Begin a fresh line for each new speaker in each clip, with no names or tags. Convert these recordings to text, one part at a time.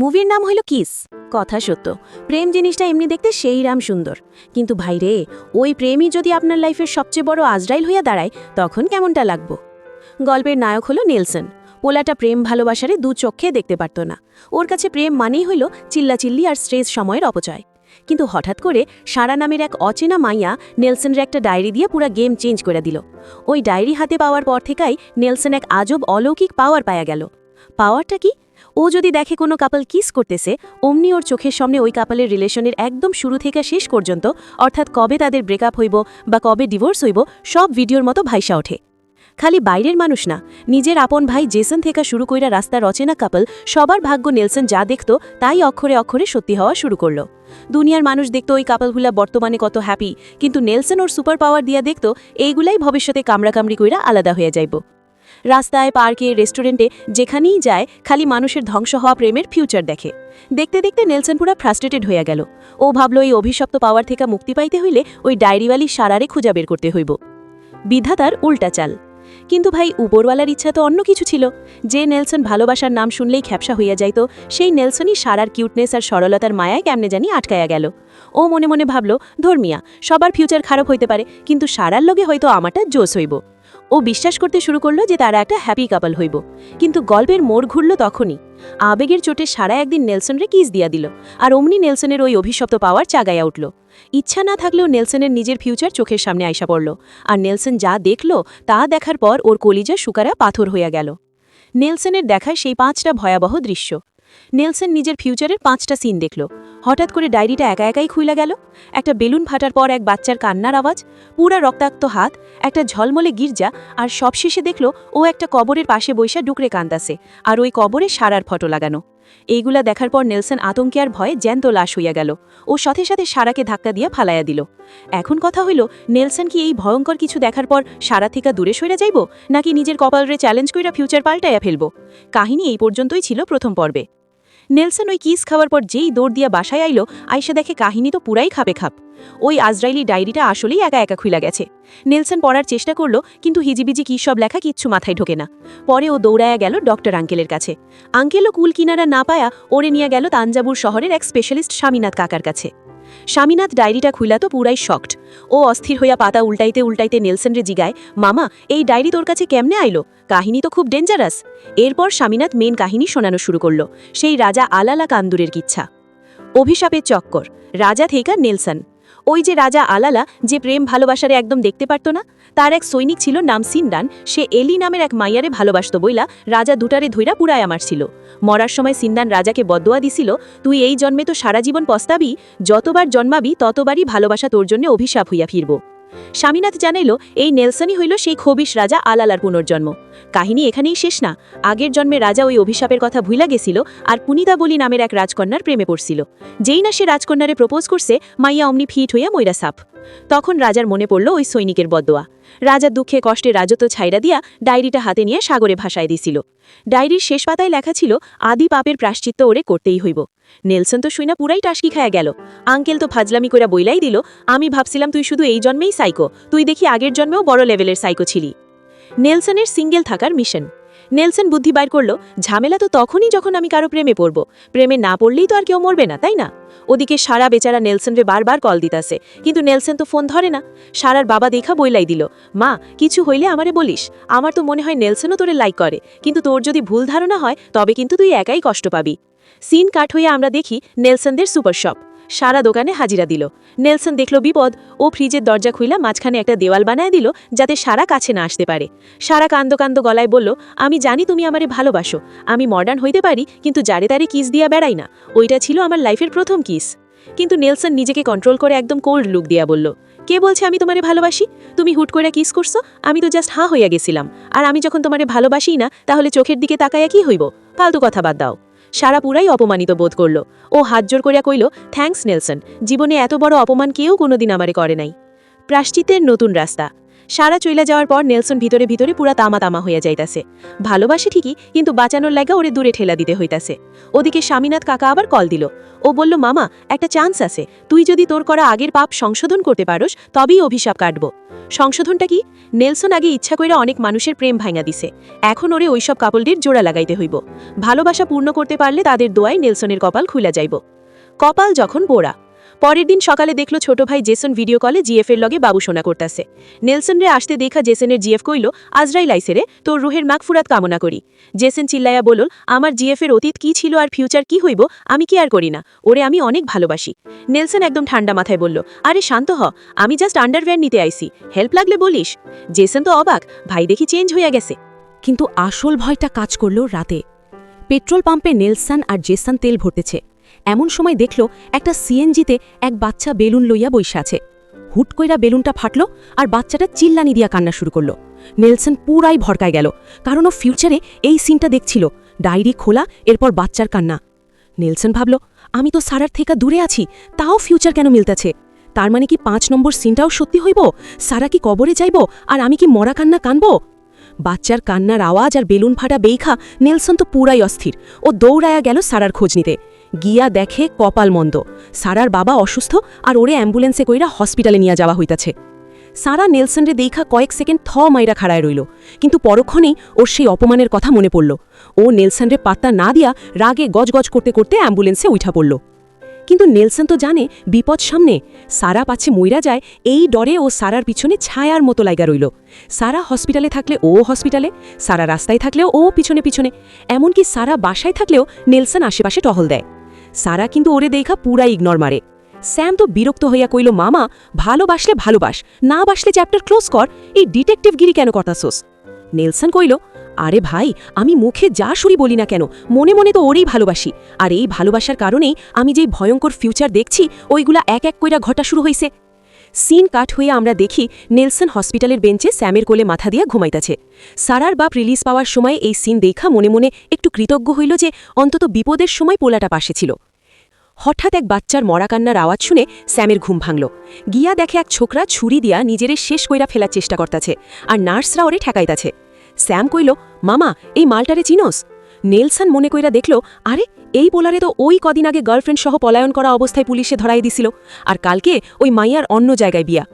মুভির নাম হইল কিস। কথা সত্য, প্রেম জিনিসটা এমনি দেখতে সেই রাম সুন্দর। কিন্তু ভাই রে ওই প্রেমই যদি আপনার লাইফের সবচেয়ে বড় আজরাইল হইয়া দাঁড়ায়, তখন কেমনটা লাগবো? গল্পের নায়ক হলো নেলসন। পোলাটা প্রেম ভালোবাসারে দু চোখে দেখতে পারত না। ওর কাছে প্রেম মানেই হইল চিল্লাচিল্লি আর স্ট্রেস সময়ের অপচয়। কিন্তু হঠাৎ করে সারা নামের এক অচেনা মাইয়া নেলসনের একটা ডায়েরি দিয়ে পুরা গেম চেঞ্জ করে দিল। ওই ডায়েরি হাতে পাওয়ার পর থেকেই নেলসন এক আজব অলৌকিক পাওয়ার পায়া গেল। পাওয়ারটা কি? ও যদি দেখে কোনো কাপল কিস করতেছে, অমনি ওর চোখের সামনে ওই কাপলের রিলেশনের একদম শুরু থেকে শেষ পর্যন্ত, অর্থাৎ কবে তাদের ব্রেকআপ হইব বা কবে ডিভোর্স হইব, সব ভিডিওর মতো ভাইসা ওঠে। খালি বাইরের মানুষ না, নিজের আপন ভাই জেসন থেকে শুরু কইরা রাস্তার অচেনা কাপল, সবার ভাগ্য নেলসন যা দেখত, তাই অক্ষরে অক্ষরে সত্যি হওয়া শুরু করল। দুনিয়ার মানুষ দেখতো ওই কাপলগুলা বর্তমানে কত হ্যাপি কিন্তু নেলসন ওর সুপার পাওয়ার দিয়া দেখত, এইগুলাই ভবিষ্যতে কামড়াকামড়ি কইরা আলাদা হয়ে যাইব। রাস্তায়, পার্কে, রেস্টুরেন্টে, যেখানেই যায়, খালি মানুষের ধ্বংস হওয়া প্রেমের ফিউচার দেখে। দেখতে দেখতে নেলসন পুরা ফ্রাস্ট্রেটেড হয়ে গেল। ও ভাবল, এই অভিশপ্ত পাওয়ার থেকে মুক্তি পাইতে হইলে ওই ডায়েরিওয়ালি সারারে খুঁজা বের করতে হইব। বিধাতার উল্টা চাল। কিন্তু ভাই, উপরওয়ালার ইচ্ছা তো অন্য কিছু ছিল। যে নেলসন ভালোবাসার নাম শুনলেই খ্যাপসা হইয়া যাইত, সেই নেলসনই সারার কিউটনেস আর সরলতার মায়ায় কেমনে জানি আটকায়া গেল। ও মনে মনে ভাবল, ধর্মিয়া, সবার ফিউচার খারাপ হইতে পারে, কিন্তু সারার লগে হয়তো আমারটা জোস হইব। ও বিশ্বাস করতে শুরু করল যে তারা একটা হ্যাপি কাপল হইব। কিন্তু গল্পের মোড় ঘুরল তখনই। আবেগের চোটে সারা একদিন নেলসনরে কিস দিয়া দিল, আর অমনি নেলসনের ওই অভিশপ্ত পাওয়ার চাগাইয়া উঠল। ইচ্ছা না থাকলেও নেলসনের নিজের ফিউচার চোখের সামনে আইসা পড়ল, আর নেলসন যা দেখল তা দেখার পর ওর কলিজা শুকারা পাথর হইয়া গেল। নেলসনের দেখায় সেই পাঁচটা ভয়াবহ দৃশ্য। নেলসন নিজের ফিউচারের পাঁচটা সিন দেখল। হঠাৎ করে ডায়েরিটা একা একাই খুইলা গেল। একটা বেলুন ফাটার পর এক বাচ্চার কান্নার আওয়াজ, পুরা রক্তাক্ত হাত, একটা ঝলমলে গির্জা আর সবশেষে দেখল ও একটা কবরের পাশে বৈশা ডুকরে কান্দাছে আর ওই কবরে সারার ফটো লাগানো। এইগুলা দেখার পর নেলসন আতঙ্কে আর ভয়ে জ্যান্ত লাশ হইয়া গেল। ও সাথে সাথে সারাকে ধাক্কা দিয়া ফালাইয়া দিল। এখন কথা হইল, নেলসন কি এই ভয়ঙ্কর কিছু দেখার পর সারা থেকে দূরে সরে যাইব, নাকি নিজের কপালরে চ্যালেঞ্জ কইরা ফিউচার পাল্টাইয়া ফেলব? কাহিনী এই পর্যন্তই ছিল প্রথম পর্বে। নেলসন ওই কিস খাওয়ার পর যেই দৌড় দিয়া বাসায় আইল, আইসা দেখে কাহিনী তো পুরাই খাপে খাপ। ওই আজরাইলি ডায়েরিটা আসলেই একা একা খুলে গেছে। নেলসন পড়ার চেষ্টা করল, কিন্তু হিজিবিজি কী সব লেখা কিচ্ছু মাথায় ঢোকে না। পরে ও দৌড়ায়া গেল ডক্টর আঙ্কেলের কাছে। আঙ্কেলও কুল কিনারা না পায়া ওরে নিয়ে গেল তাঞ্জাবুর শহরের এক স্পেশালিস্ট স্বামীনাথ কাকার কাছে। স্বামীনাথ ডায়েরিটা খুইলা তো পুরাই শক্ট। ও অস্থির হইয়া পাতা উল্টাইতে উল্টাইতে নেলসনরে জিগায়, মামা, এই ডায়েরি তোর কাছে কেমনে আইলো? কাহিনী তো খুব ডেঞ্জারাস এরপর স্বামীনাথ মেন কাহিনী শোনানো শুরু করল, সেই রাজা আলালা কান্দুরের কিচ্ছা। অভিশাপের চক্কর, রাজা থেকে নেলসন। ওই যে রাজা আলালা যে প্রেম ভালোবাসারে একদম দেখতে পারত না, তার এক সৈনিক ছিল নাম সিনডান, সে এলি নামের এক মাইয়ারে ভালোবাসত বইলা রাজা দুটারে ধৈরা পুরায় আমার ছিল। মরার সময় সিনদান রাজাকে বদোয়া দিছিল, তুই এই জন্মে তো সারা জীবন পস্তাবি, যতবার জন্মাবি ততবারই ভালোবাসা তোর জন্য অভিশাপ হইয়া ফিরব। স্বামীনাথ জানাইল, এই নেলসনই হইল সেই খবিশ রাজা আলালার পুনর্জন্ম। কাহিনী এখানেই শেষ না। আগের জন্মে রাজা ওই অভিশাপের কথা ভুইলা গেছিল আর পুনিতা বলি নামের এক রাজকন্যার প্রেমে পড়ছিল। যেই না সে রাজকন্যারে প্রপোজ করছে, মাইয়া অমনি ফিট হইয়া ময়রা সাপ। তখন রাজার মনে পড়ল ওই সৈনিকের বদোয়া। রাজা দুঃখে কষ্টে রাজত্ব ছাইরা দিয়া ডায়েরিটা হাতে নিয়ে সাগরে ভাসায় দিছিল। ডায়েরির শেষ পাতায় লেখা ছিল, আদি পাপের প্রাশ্চিত্য ওরে করতেই হইব। নেলসন তো শুইনা পুরাই টাসকি খায়া গেল। আঙ্কেল তো ফাজলামি করে বইলাই দিল, আমি ভাবছিলাম তুই শুধু এই জন্মেই সাইকো, তুই দেখি আগের জন্মেও বড় লেভেলের সাইকো ছিলি। নেলসনের সিঙ্গেল থাকার মিশন। নেলসন বুদ্ধি বাইর করল, ঝামেলা তো তখনই যখন আমি কারও প্রেমে পড়ব। প্রেমে না পড়লেই তো আর কেউ মরবে না, তাই না? ওদিকে সারা বেচারা নেলসনরে বারবার কল দিতাছে, কিন্তু নেলসন তো ফোন ধরে না। সারার বাবা দেখা বইলাই দিল, মা, কিছু হইলে আমারে বলিস, আমার তো মনে হয় নেলসনও তোরে লাইক করে, কিন্তু তোর যদি ভুল ধারণা হয়, তবে কিন্তু তুই একাই কষ্ট পাবি। সিন কাট হয়ে আমরা দেখি নেলসনদের সুপার শপ সারা দোকানে হাজিরা দিল। নেলসন দেখল বিপদ, ও ফ্রিজের দরজা খুইলা মাঝখানে একটা দেওয়াল বানায় দিল যাতে সারা কাছে না আসতে পারে। সারা কান্দ কান্দ গলায় বলল, আমি জানি তুমি আমারে ভালোবাসো। আমি মডার্ন হইতে পারি, কিন্তু যারে তারে কিস দিয়া বেড়াই না। ওইটা ছিল আমার লাইফের প্রথম কিস। কিন্তু নেলসন নিজেকে কন্ট্রোল করে একদম কোল্ড লুক দিয়া বলল, কে বলছে আমি তোমারে ভালোবাসি? তুমি হুট করে কিস করছ? আমি তো জাস্ট হা হইয়া গেছিলাম। আর আমি যখন তোমারে ভালোবাসি না, তাহলে চোখের দিকে তাকাইয়া কি হইব? ফালতু কথা বাদ দাও। সারা পুরাই অপমানিত বোধ করল। ও হাত জোর করিয়া কইল থ্যাঙ্কস, নেলসন। জীবনে এত বড় অপমান কেউ কোনোদিন আমারে করে নাই। প্রাশ্চিতের নতুন রাস্তা। সারা চইলা যাওয়ার পর নেলসন ভিতরে ভিতরে পুরা তামা তামা হইয়া যাইতাছে। ভালোবাসে ঠিকই, কিন্তু বাঁচানোর লাগা ওরে দূরে ঠেলা দিতে হইতাছে। ওদিকে স্বামীনাথ কাকা আবার কল দিল। ও বলল, মামা, একটা চান্স আছে। তুই যদি তোর করা আগের পাপ সংশোধন করতে পারোস, তবেই অভিশাপ কাটব। সংশোধনটা কি? নেলসন আগে ইচ্ছা কইরা অনেক মানুষের প্রেম ভাঙা দিছে। এখন ওরে ওইসব কাপলটির জোড়া লাগাইতে হইব। ভালোবাসা পূর্ণ করতে পারলে তাদের দোয়ায় নেলসনের কপাল খুলে যাইব। কপাল যখন পোড়া পরের দিন সকালে দেখল ছোট ভাই জেসন ভিডিও কলে জিএফের লগে বাবুসোনা করতাছে। নেলসন রে আসতে দেখা জেসনের জিএফ কইল আজরাই লাইসেরে তোর রুহের মাগফুরাত কামনা করি। জেসন চিল্লাইয়া বলল, আমার জিএফের অতীত কি ছিল আর ফিউচার কি হইব, আমি কি আর করি না। ওরে আমি অনেক ভালোবাসি। নেলসন একদম ঠান্ডা মাথায় বলল, আরে শান্ত হ, আমি জাস্ট আন্ডারওয়্যার নিতে আইসি হেল্প লাগলে বলিস? জেসন তো অবাক, ভাই দেখি চেঞ্জ হইয়া গেছে।
কিন্তু আসল ভয়টা কাজ করল রাতে। পেট্রোল পাম্পে নেলসন আর জেসান তেল ভরতেছে। এমন সময় দেখল একটা সিএনজিতে এক বাচ্চা বেলুন লইয়া বইসা আছে। হুট কইরা বেলুনটা ফাটল আর বাচ্চাটা চিল্লানি দিয়া কান্না শুরু করল। নেলসন পুরাই ভরকায় গেল, কারণ ও ফিউচারে এই সিনটা দেখছিল। ডায়েরি খোলা, এরপর বাচ্চার কান্না। নেলসন ভাবল, আমি তো সারার থেকে দূরে আছি, তাও ফিউচার কেন মিলতেছে? তার মানে কি পাঁচ নম্বর সিনটাও সত্যি হইব? সারা কি কবরে যাইব? আর আমি কি মরা কান্না কানব? বাচ্চার কান্নার আওয়াজ আর বেলুন ফাটা বেইখা নেলসন তো পুরাই অস্থির। ও দৌড়ায়া গেল সারার খোঁজ নিতে। গিয়া দেখে কপাল মন্দ। সারার বাবা অসুস্থ আর ওরে অ্যাম্বুলেন্সে কইরা হসপিটালে নিয়ে যাওয়া হইতাছে। সারা নেলসনরে দেখা কয়েক সেকেন্ড থ মাইরা খাড়ায় রইল। কিন্তু পরক্ষণেই ওর সেই অপমানের কথা মনে পড়ল। ও নেলসনরে পাত্তা না দিয়া রাগে গজগজ করতে করতে অ্যাম্বুলেন্সে উঠা পড়ল। কিন্তু নেলসন তো জানে বিপদ সামনে। সারা পাচ্ছে মইরা যায়, এই ডরে ও সারার পিছনে ছায়ার মতো লাইগা রইল। সারা হসপিটালে থাকলে ও হসপিটালে, সারা রাস্তায় থাকলেও ও পিছনে পিছনে। এমনকি সারা বাসায় থাকলেও নেলসন আশেপাশে টহল দেয়। সারা কিন্তু ওরে দেখা পুরা ইগনোর মারে। স্যাম তো বিরক্ত হইয়া কইল, মামা, ভালোবাসলে ভালোবাস, না বাসলে চ্যাপ্টার ক্লোজ কর, এই ডিটেকটিভগিরি কেন করতাছোস? নেলসন কইল, আরে ভাই, আমি মুখে যা শুরি বলি না কেন, মনে মনে তো ওরেই ভালোবাসি। আর এই ভালোবাসার কারণেই আমি যেই ভয়ঙ্কর ফিউচার দেখছি, ওইগুলা এক এক কইরা ঘটা শুরু হইছে। সিন কাট হয়ে আমরা দেখি নেলসন হসপিটালের বেঞ্চে স্যামের কোলে মাথা দিয়া ঘুমাইতাছে। সারার বাপ রিলিজ পাওয়ার সময় এই সিন দেখা মনে মনে একটু কৃতজ্ঞ হইল যে অন্তত বিপদের সময় পোলাটা পাশে ছিল। হঠাৎ এক বাচ্চার মরা কান্নার আওয়াজ শুনে স্যামের ঘুম ভাঙল। গিয়া দেখে এক ছোকরা ছুরি দিয়া নিজেরে শেষ কইরা ফেলার চেষ্টা করতাছে আর নার্সরা ওরে ঠেকাইতাছে। স্যাম কইল, মামা, এই মালটারে চিনোস? নেলসন মনে কইরা দেখল, আরে এই পোলারে তো ওই কদিন আগে গার্লফ্রেন্ড সহ পলায়ন করা অবস্থায় পুলিশে ধরাই দিছিল। আর কালকে ওই মাইয়ার অন্য জায়গায় বিয়া।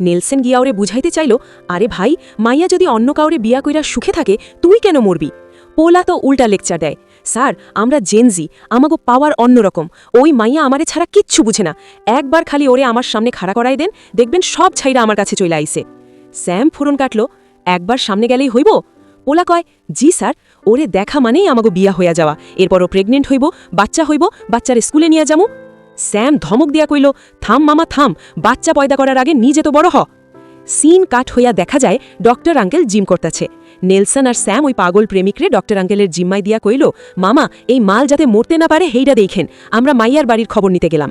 নেলসেন গিয়া ওরে বুঝাইতে চাইল, আরে ভাই, মাইয়া যদি অন্য কাউরে বিয়া কইরা সুখে থাকে, তুই কেন মরবি? পোলা তো উল্টা লেকচার দেয়, স্যার, আমরা জেনজি আমাগো পাওয়ার অন্যরকম ওই মাইয়া আমারে ছাড়া কিচ্ছু বুঝে না। একবার খালি ওরে আমার সামনে খাড়া করাই দেন, দেখবেন সব ছাইরা আমার কাছে চলে আইসে স্যাম ফুরন কাটল, একবার সামনে গেলেই হইব? পোলা কয়, জি, স্যার, ওরে দেখা মানেই আমাগো বিয়া হইয়া যাওয়া। এরপরও প্রেগনেন্ট হইব, বাচ্চা হইব, বাচ্চার স্কুলে নিয়ে যামু। স্যাম ধমক দিয়া কইল, থাম মামা, থাম, বাচ্চা পয়দা করার আগে নিজে তো বড় হ। সিন কাট হইয়া দেখা যায়, ডক্টর আঙ্কেল জিম করতেছে। নেলসন আর স্যাম ওই পাগল প্রেমিকরে ডক্টর আঙ্কেলের জিম্মাই দিয়া কইল, মামা, এই মাল যাতে মরতে না পারে হেইটা দেখেন, আমরা মাইয়ার বাড়ির খবর নিতে গেলাম।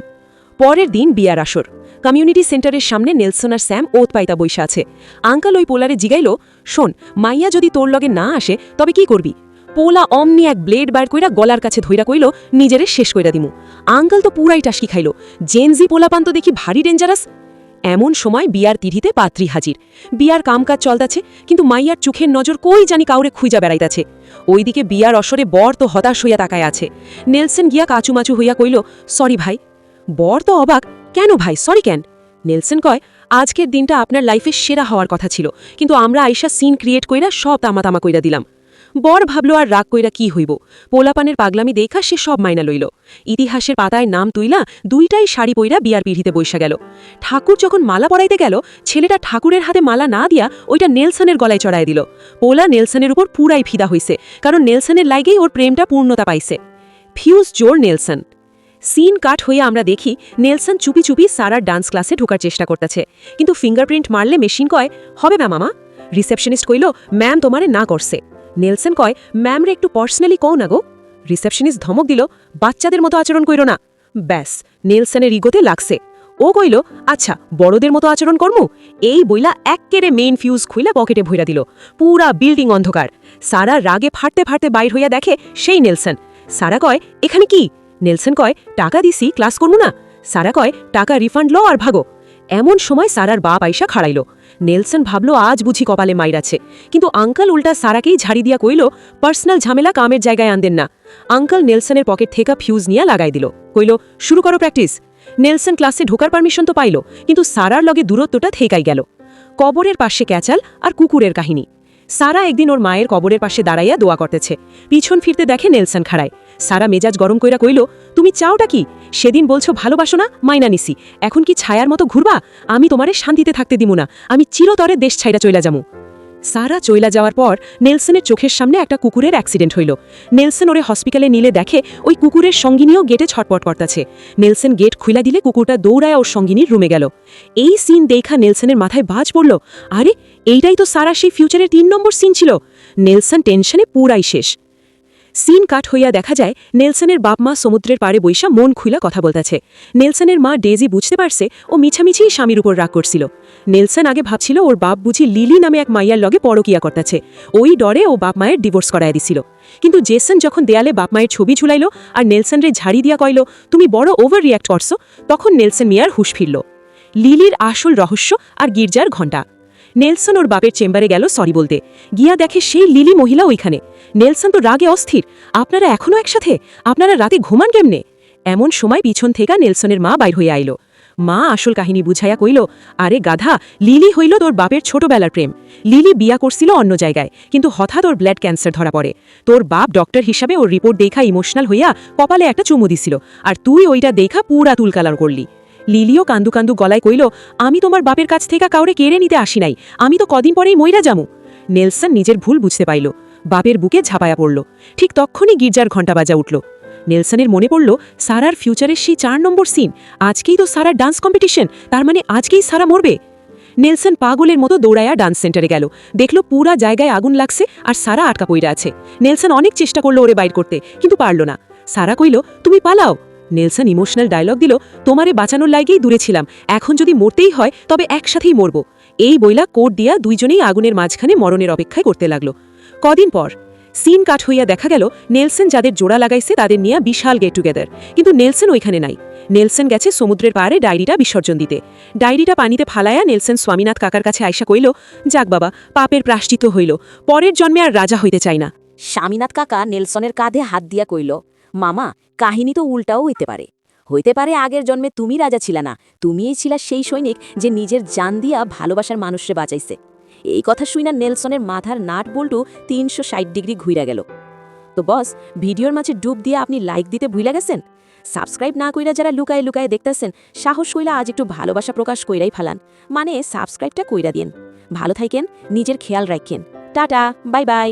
পরের দিন বিয়ার আসর। কমিউনিটি সেন্টারের সামনে নেলসন আর স্যাম ওত পাইতা বৈশা আছে। আঙ্কাল ওই পোলারে জিগাইল, শোন, মাইয়া যদি তোর লগে না আসে, তবে কি করবি? পোলা অমনি এক ব্লেড বার কইরা গলার কাছে ধইরা কইল, নিজেরে শেষ কইরা দিমু। আঙ্কাল তো পুরাই টাসকি খাইল জেনজি পোলাপান তো দেখি ভারী ডেঞ্জারাস এমন সময় বিয়ার তিথিতে পাত্রী হাজির। বিয়ার কামকাজ চলতাছে, কিন্তু মাইয়ার চোখের নজর কই জানি কাউরে খুঁজা বেড়াইতাছে। ওইদিকে বিয়ার অসরে বর তো হতাশ হইয়া তাকায় আছে। নেলসন গিয়া কাচুমাচু হইয়া কইল, সরি ভাই। বর তো অবাক কেন ভাই? সরি কেন? নেলসন কয়, আজকের দিনটা আপনার লাইফে সেরা হওয়ার কথা ছিল, কিন্তু আমরা আইসা সিন ক্রিয়েট কইরা সব তামাতামা কইরা দিলাম। বর ভাবল আর রাগ কইরা কি হইব? পোলাপানের পাগলামি দেখা সে সব মাইনা লইল। ইতিহাসের পাতায় নাম তুইলা দুইটাই শাড়ি পইরা বিয়ার পিড়িতে বৈশা গেল। ঠাকুর যখন মালা পরাইতে গেল, ছেলেটা ঠাকুরের হাতে মালা না দিয়া ওইটা নেলসনের গলায় চড়ায় দিল। পোলা নেলসনের উপর পুরাই ফিদা হইছে, কারণ নেলসনের লাইগেই ওর প্রেমটা পূর্ণতা পাইছে। ফিউজ জোর নেলসন। সিন কাট হয়ে আমরা দেখি নেলসন চুপি চুপি সারার ডান্স ক্লাসে ঢোকার চেষ্টা করতেছে। কিন্তু ফিঙ্গারপ্রিন্ট মারলে মেশিন কয়, হবে না মামা। রিসেপশনিস্ট কইল, ম্যাম তোমারে না করছে। নেলসন কয়, ম্যামরে একটু পার্সোনালি কও না গো। রিসেপশনিস্ট ধমক দিল, বাচ্চাদের মতো আচরণ কইরো না। ব্যাস, নেলসনের ইগোতে লাগছে। ও কইল আচ্ছা বড়দের মতো আচরণ কর্মু? এই বইলা এক্কেরে মেইন ফিউজ খুইলা পকেটে ভইরা দিল। পুরা বিল্ডিং অন্ধকার। সারা রাগে ফাটতে ফাটতে বাইর হইয়া দেখে সেই নেলসন। সারা কয়, এখানে কি? নেলসন কয়, টাকা দিছি, ক্লাস করব না। সারা কয়, টাকা রিফান্ড লো আর ভাগো। এমন সময় সারার বাপ আইসা খাড়াইল।
নেলসন ভাবল, আজ বুঝি কপালে মাইরাছে কিন্তু আঙ্কাল উল্টা সারাকেই ঝাড়ি দিয়া কইল, পার্সোনাল ঝামেলা কামের জায়গায় আনদেন না। আঙ্কাল নেলসনের পকেট থেকে ফিউজ নিয়ে লাগাই দিল। কইল, শুরু করো প্র্যাকটিস। নেলসন ক্লাসে ঢোকার পারমিশন তো পাইল, কিন্তু সারার লগে দূরত্বটা থেকাই গেল। কবরের পাশে ক্যাচাল আর কুকুরের কাহিনী। সারা একদিন ওর মায়ের কবরের পাশে দাঁড়াইয়া দোয়া করতেছে। পিছন ফিরতে দেখে নেলসন খাড়ায়। সারা মেজাজ গরম কইরা কইল, তুমি চাওটা কি? সেদিন বলছো ভালোবাসো না, মাইনা নিছি। এখন কি ছায়ার মতো ঘুরবা? আমি তোমারে শান্তিতে থাকতে দিব না। আমি চিরতরে দেশ ছাইরা চইলা যামু। সারা চইলা যাওয়ার পর নেলসনের চোখের সামনে একটা কুকুরের অ্যাক্সিডেন্ট হইল। নেলসন ওরে হসপিটালে নিলে দেখে ওই কুকুরের সঙ্গিনীও গেটে ছটপট করতেছে। নেলসন গেট খুইলা দিলে কুকুরটা দৌড়ায় ওর সঙ্গিনীর রুমে গেল। এই সিন দেখা নেলসনের মাথায় বাজ পড়ল। আরে, এইটাই তো সারা সেই ফিউচারের তিন নম্বর সিন ছিল। নেলসন টেনশনে পুরাই শেষ। সিন কাট হইয়া দেখা যায়, নেলসনের বাপ মা সমুদ্রের পাড়ে বৈশা মন খুইলা কথা বলতেছে। নেলসনের মা ডেজি বুঝতে পারছে ও মিছামিছিই স্বামীর উপর রাগ করছিল। নেলসন আগে ভাবছিল ওর বাপ বুঝি লিলি নামে এক মাইয়ার লগে পরকিয়া করতেছে। ওই ডরে ও বাপ মায়ের ডিভোর্স করায় দিছিল। কিন্তু জেসন যখন দেয়ালে বাপ মায়ের ছবি ঝুলাইল আর নেলসন রে ঝাড়ি দিয়া কইল, তুমি বড় ওভার রিয়াক্ট করছ, তখন নেলসন মিয়ার হুশ ফিরল। লিলির আসল রহস্য আর গির্জার ঘণ্টা। নেলসন ওর বাপের চেম্বারে গেল সরি বলতে। গিয়া দেখে সেই লিলি মহিলা ওইখানে। নেলসন তো রাগে অস্থির। আপনারা এখনও একসাথে? আপনারা রাতে ঘুমান কেমনে? এমন সময় পিছন থেকে নেলসনের মা বাইর হইয়া আইল। মা আসল কাহিনী বুঝাইয়া কইল, আরে গাধা, লিলি হইল তোর বাপের ছোটবেলার প্রেম। লিলি বিয়া করছিল অন্য জায়গায়, কিন্তু হঠাৎ ওর ব্লাড ক্যান্সার ধরা পড়ে। তোর বাপ ডক্টর হিসাবে ওর রিপোর্ট দেখা ইমোশনাল হইয়া কপালে একটা চুমু দিছিল, আর তুই ওইটা দেখা পুরা তুলকালার করলি। লিলিও কান্দু কান্দু গলায় কইল, আমি তোমার বাপের কাছ থেকে কাউরে কেড়ে নিতে আসি নাই। আমি তো কদিন পরেই মইরা যামু। নেলসন নিজের ভুল বুঝতে পাইল। বাপের বুকে ঝাপায়া পড়ল। ঠিক তখনই গির্জার ঘণ্টা বাজা উঠল। নেলসনের মনে পড়ল, সারার ফিউচারের সেই চার নম্বর সিন, আজকেই তো সারার ডান্স কম্পিটিশন, তার মানে আজকেই সারা মরবে। নেলসন পাগলের মতো দৌড়ায়া ডান্স সেন্টারে গেল। দেখল পুরা জায়গায় আগুন লাগছে আর সারা আটকা পইরা আছে। নেলসন অনেক চেষ্টা করল ওরে বাইর করতে, কিন্তু পারল না। সারা কইল, তুমি পালাও। নেলসন ইমোশনাল ডায়লগ দিল, তোমারে বাঁচানোর লাগেই দূরে ছিলাম। এখন যদি মরতেই হয়, তবে একসাথেই মরব। এই বইলা কোট দিয়া দুইজনেই আগুনের মাঝখানে মরণের অপেক্ষায় করতে লাগল। কদিন পর সিন কাট হইয়া দেখা গেল, নেলসন যাদের জোড়া লাগাইছে তাদের নিয়ে বিশাল গেট টুগেদার। কিন্তু নেলসন ওইখানে নাই। নেলসন গেছে সমুদ্রের পাড়ে ডায়েরিটা বিসর্জন দিতে। ডায়েরিটা পানিতে ফালায়া নেলসন স্বামীনাথ কাকার কাছে আয়সা কইল, যাক বাবা, পাপের প্রাশ্চিত হইল। পরের জন্মে আর রাজা হইতে চাই না।
স্বামীনাথ কাকা নেলসনের কাঁধে হাত দিয়া কইল মামা, কাহিনী তো উল্টাও হইতে পারে। হইতে পারে আগের জন্মে তুমি রাজা ছিলা না, তুমিই ছিলা সেই সৈনিক যে নিজের জান দিয়া ভালোবাসার মানুষরে বাঁচাইছে। এই কথা শুইনা নেলসনের মাথার নাট বল্টু তিনশো ষাট ডিগ্রি ঘুইরা গেল। তো বস, ভিডিওর মাঝে ডুব দিয়ে আপনি লাইক দিতে ভুলে গেছেন? সাবস্ক্রাইব না কইরা যারা লুকায় লুকায় দেখতেছেন, সাহস কইলা আজ একটু ভালোবাসা প্রকাশ কইরাই ফালান। মানে সাবস্ক্রাইবটা কইরা দিন ভালো থাকেন নিজের খেয়াল রাখেন টাটা, বাই বাই।